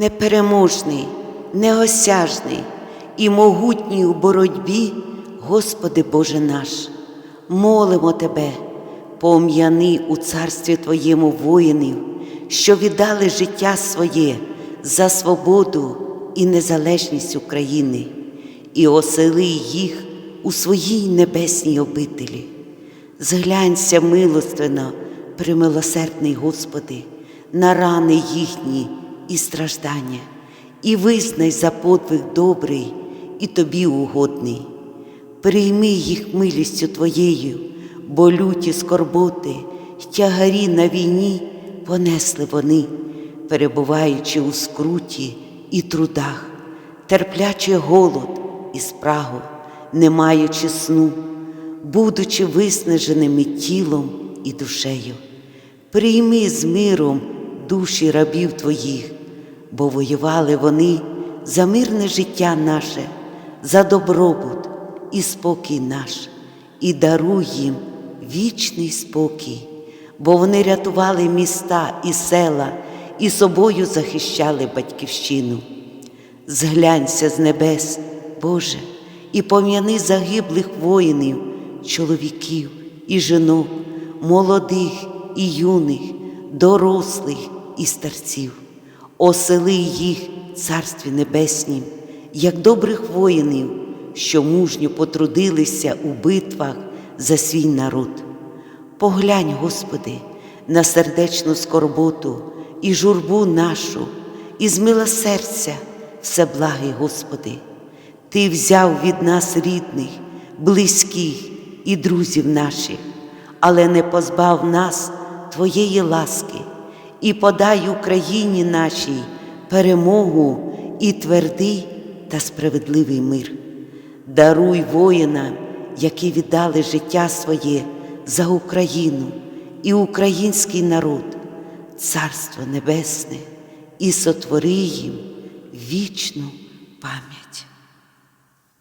Непереможний, неосяжний і могутній у боротьбі, Господи Боже наш, молимо Тебе, пом'яни у царстві Твоєму воїнів, що віддали життя своє за свободу і незалежність України, і осели їх у своїй небесній обителі. Зглянься милостивно, примилосердний Господи, на рани їхні і страждання, і визнай за подвиг добрий і тобі угодний. Прийми їх милістю Твоєю, бо люті скорботи тягарі на війні понесли вони, перебуваючи у скруті і трудах, терплячи голод і спрагу, не маючи сну, будучи виснаженими тілом і душею. Прийми з миром душі рабів Твоїх, бо воювали вони за мирне життя наше, за добробут і спокій наш, і даруй їм вічний спокій, бо вони рятували міста і села, і собою захищали батьківщину. Зглянься з небес, Боже, і пом'яни загиблих воїнів, чоловіків і жінок, молодих і юних, дорослих і старців, осели їх Царстві Небеснім, як добрих воїнів, що мужньо потрудилися у битвах за свій народ. Поглянь, Господи, на сердечну скорботу і журбу нашу, і змила серця, всеблагий Господи. Ти взяв від нас рідних, близьких і друзів наших, але не позбав нас Твоєї ласки і подай Україні нашій перемогу і твердий та справедливий мир. Даруй воїнам, які віддали життя своє за Україну і український народ, Царство Небесне, і сотвори їм вічну пам'ять.